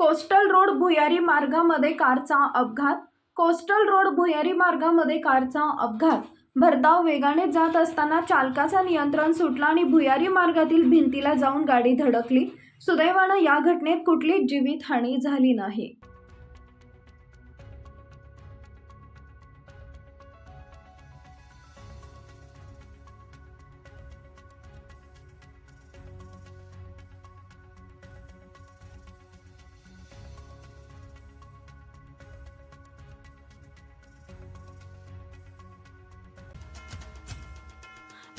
Coastal road भुयारी मार्गामध्ये कारचा अपघात. कोस्टल रोड भुयारी मार्गामध्ये कारचा अपघात. भरधाव वेगाने जात असताना चालकाचा नियंत्रण सुटला आणि भुयारी मार्गातील भिंतीला जाऊन गाडी धडकली. सुदैवानं या घटनेत कुठलीच जीवितहानी झाली नाही.